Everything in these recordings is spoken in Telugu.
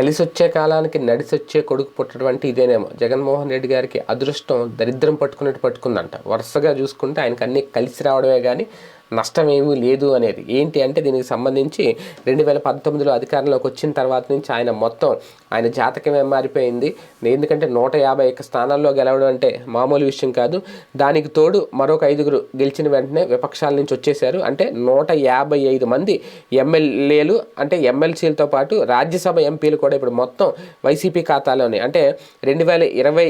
కలిసి వచ్చే కాలానికి నడిసి వచ్చే కొడుకు పుట్టడం ఇదేనేమో. జగన్మోహన్ రెడ్డి గారికి అదృష్టం దరిద్రం పట్టుకున్నట్టు పట్టుకుందంట. వరుసగా చూసుకుంటే ఆయనకు అన్నీ కలిసి రావడమే కానీ నష్టం ఏమీ లేదు అనేది. ఏంటి అంటే దీనికి సంబంధించి రెండు వేల పంతొమ్మిదిలో అధికారంలోకి వచ్చిన తర్వాత నుంచి ఆయన మొత్తం ఆయన జాతకమే మారిపోయింది? ఎందుకంటే నూట యాభై ఒక్క స్థానాల్లో గెలవడం అంటే మామూలు విషయం కాదు. దానికి తోడు మరొక ఐదుగురు గెలిచిన వెంటనే విపక్షాల నుంచి వచ్చేశారు. అంటే నూట యాభై ఐదు మంది ఎమ్మెల్యేలు అంటే ఎమ్మెల్సీలతో పాటు రాజ్యసభ ఎంపీలు కూడా ఇప్పుడు మొత్తం వైసీపీ ఖాతాలోనే. అంటే రెండు వేల ఇరవై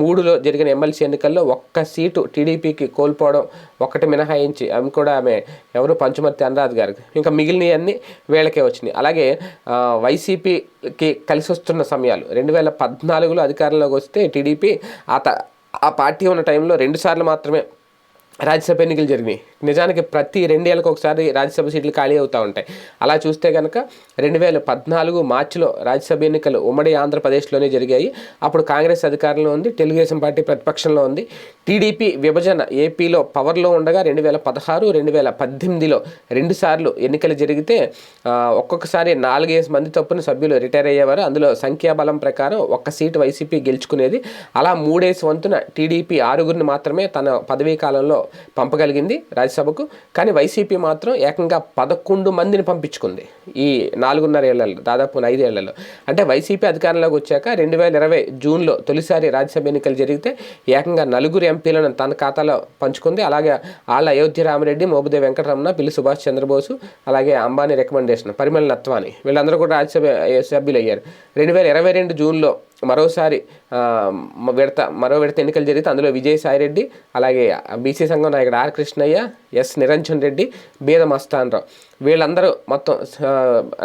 మూడులో జరిగిన ఎమ్మెల్సీ ఎన్నికల్లో ఒక్క సీటు టీడీపీకి కోల్పోవడం ఒక్కటి మినహాయించి అవి కూడా ఆమె ఎవరు? పంచుమర్తి అనురాధ్ గారు ఇంకా మిగిలినవన్నీ వీళ్ళకే వచ్చినాయి. అలాగే వైసీపీకి కలిసి వస్తున్న సమయాలు. రెండు వేల పద్నాలుగులో అధికారంలోకి వస్తే టీడీపీ ఆ త- ఆ పార్టీ ఉన్న టైంలో రెండుసార్లు మాత్రమే రాజ్యసభ ఎన్నికలు జరిగినాయి. నిజానికి ప్రతి రెండేళ్ళకి ఒకసారి రాజ్యసభ సీట్లు ఖాళీ అవుతూ ఉంటాయి. అలా చూస్తే కనుక రెండు వేల పద్నాలుగు మార్చిలో రాజ్యసభ ఎన్నికలు ఉమ్మడి ఆంధ్రప్రదేశ్లోనే జరిగాయి. అప్పుడు కాంగ్రెస్ అధికారంలో ఉంది తెలుగుదేశం పార్టీ ప్రతిపక్షంలో ఉంది. టీడీపీ విభజన ఏపీలో పవర్లో ఉండగా రెండు వేల పదహారు రెండు వేల పద్దెనిమిదిలో రెండుసార్లు ఎన్నికలు జరిగితే ఒక్కొక్కసారి నాలుగేసి మంది చొప్పున సభ్యులు రిటైర్ అయ్యేవారు. అందులో సంఖ్యాబలం ప్రకారం ఒక్క సీటు వైసీపీ గెలుచుకునేది. అలా మూడేసి వంతున టీడీపీ ఆరుగురిని మాత్రమే తన పదవీ కాలంలో పంపగలిగింది రాజ్యసభకు కానీ వైసీపీ మాత్రం ఏకంగా పదకొండు మందిని పంపించుకుంది ఈ నాలుగున్నర ఏళ్ళలో దాదాపు ఐదేళ్ళలో అంటే వైసీపీ అధికారంలోకి వచ్చాక రెండు వేల ఇరవై జూన్లో తొలిసారి రాజ్యసభ ఎన్నికలు జరిగితే ఏకంగా నలుగురు ఎంపీలను తన ఖాతాలో పంచుకుంది. అలాగే ఆళ్ళ అయోధ్య రామరెడ్డి మోబుదేవి వెంకటరమణ పిల్లి సుభాష్ చంద్రబోసు అలాగే అంబానీ రికమెండేషన్ పరిమళ నత్వాని. వీళ్ళందరూ కూడా రాజ్యసభ సభ్యులు అయ్యారు రెండు వేల ఇరవై రెండు జూన్లో మరోసారి విడత మరో విడత ఎన్నికలు జరిగితే అందులో విజయసాయిరెడ్డి అలాగే బీసీ సంఘం నాయకుడు ఆర్ కృష్ణయ్య ఎస్ నిరంజన్ రెడ్డి బీద మస్తాన్రావు. వీళ్ళందరూ మొత్తం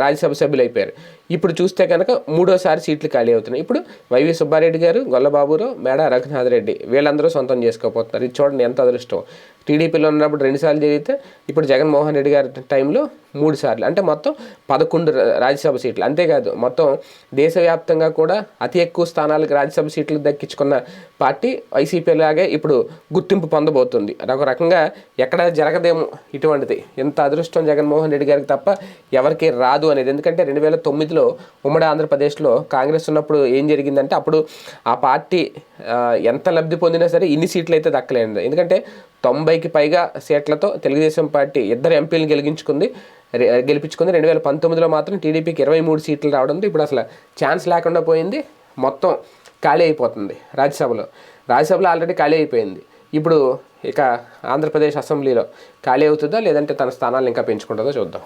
రాజ్యసభ సభ్యులు అయిపోయారు ఇప్పుడు చూస్తే కనుక మూడోసారి సీట్లు ఖాళీ అవుతున్నాయి. ఇప్పుడు వైవి సుబ్బారెడ్డి గారు గొల్లబాబురావు మేడ రఘునాథ్ రెడ్డి వీళ్ళందరూ సొంతం చేసుకోపోతున్నారు ఇది చూడండి ఎంత అదృష్టం. టీడీపీలో ఉన్నప్పుడు రెండుసార్లు జరిగితే ఇప్పుడు జగన్మోహన్ రెడ్డి గారి టైంలో మూడు సార్లు. అంటే మొత్తం పదకొండు రాజ్యసభ సీట్లు. అంతేకాదు మొత్తం దేశవ్యాప్తంగా కూడా అతి ఎక్కువ స్థానాలకు రాజ్యసభ సీట్లు దక్కించుకున్న పార్టీ వైసీపీ లాగే ఇప్పుడు గుర్తింపు పొందబోతుంది. ఒక రకంగా ఎక్కడ జరగదేమో ఇటువంటిది. ఎంత అదృష్టం జగన్మోహన్ రెడ్డి గారికి తప్ప ఎవరికి రాదు అనేది. ఎందుకంటే రెండు వేల తొమ్మిదిలో ఉమ్మడి ఆంధ్రప్రదేశ్లో కాంగ్రెస్ ఉన్నప్పుడు ఏం జరిగిందంటే అప్పుడు ఆ పార్టీ ఎంత లబ్ధి పొందినా సరే ఇన్ని సీట్లు అయితే దక్కలేదు. ఎందుకంటే తొంభైకి పైగా సీట్లతో తెలుగుదేశం పార్టీ ఇద్దరు ఎంపీలను గెలిగించుకుంది. గెలిపించుకుంది. రెండు వేల పంతొమ్మిదిలో మాత్రం టీడీపీకి ఇరవై మూడు సీట్లు రావడంతో ఇప్పుడు అసలు ఛాన్స్ లేకుండా పోయింది. మొత్తం ఖాళీ అయిపోతుంది రాజ్యసభలో. రాజ్యసభలో ఆల్రెడీ ఖాళీ అయిపోయింది. ఇప్పుడు ఇక ఆంధ్రప్రదేశ్ అసెంబ్లీలో ఖాళీ అవుతుందో? లేదంటే తన స్థానాలు ఇంకా పెంచుకుంటుందో? చూద్దాం.